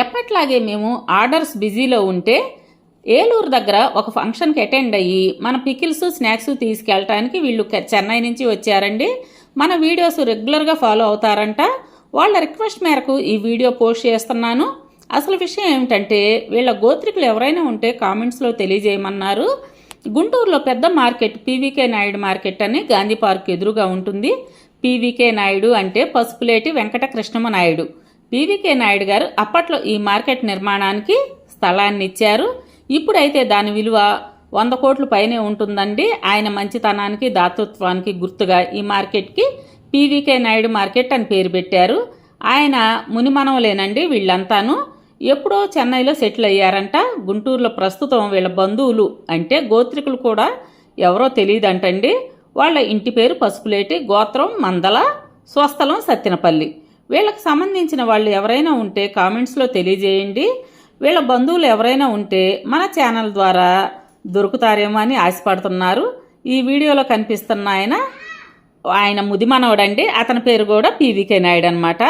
ఎప్పట్లాగే మేము ఆర్డర్స్ బిజీలో ఉంటే ఏలూరు దగ్గర ఒక ఫంక్షన్కి అటెండ్ అయ్యి మన పికిల్స్ స్నాక్స్ తీసుకెళ్ళటానికి వీళ్ళు చెన్నై నుంచి వచ్చారండి. మన వీడియోస్ రెగ్యులర్గా ఫాలో అవుతారంట. వాళ్ళ రిక్వెస్ట్ మేరకు ఈ వీడియో పోస్ట్ చేస్తున్నాను. అసలు విషయం ఏమిటంటే వీళ్ళ గోత్రికులు ఎవరైనా ఉంటే కామెంట్స్లో తెలియజేయమన్నారు. గుంటూరులో పెద్ద మార్కెట్ పీవీకే నాయుడు మార్కెట్ అని గాంధీ పార్క్ ఎదురుగా ఉంటుంది. పీవీకే నాయుడు అంటే పసుపులేటి వెంకట కృష్ణమ నాయుడు. పీవీకే నాయుడు గారు అప్పట్లో ఈ మార్కెట్ నిర్మాణానికి స్థలాన్ని ఇచ్చారు ఇప్పుడైతే దాని విలువ వంద కోట్ల పైనే ఉంటుందండి. ఆయన మంచితనానికి దాతృత్వానికి గుర్తుగా ఈ మార్కెట్కి పీవీకే నాయుడు మార్కెట్ అని పేరు పెట్టారు. ఆయన మునిమనవలేనండి వీళ్ళంతాను. ఎప్పుడో చెన్నైలో సెటిల్ అయ్యారంట. గుంటూరులో ప్రస్తుతం వీళ్ళ బంధువులు అంటే గోత్రికులు కూడా ఎవరో తెలియదంటండి. వాళ్ళ ఇంటి పేరు పసుపులేటి గోత్రం మందల స్వస్థలం సత్యనపల్లి. వీళ్ళకి సంబంధించిన వాళ్ళు ఎవరైనా ఉంటే కామెంట్స్లో తెలియజేయండి. వీళ్ళ బంధువులు ఎవరైనా ఉంటే మన ఛానల్ ద్వారా దొరుకుతారేమో అని ఆశపడుతున్నారు. ఈ వీడియోలో కనిపిస్తున్న ఆయన ఆయన ముదిమనవడండి. అతని పేరు కూడా పీవీకే నాయుడు అనమాట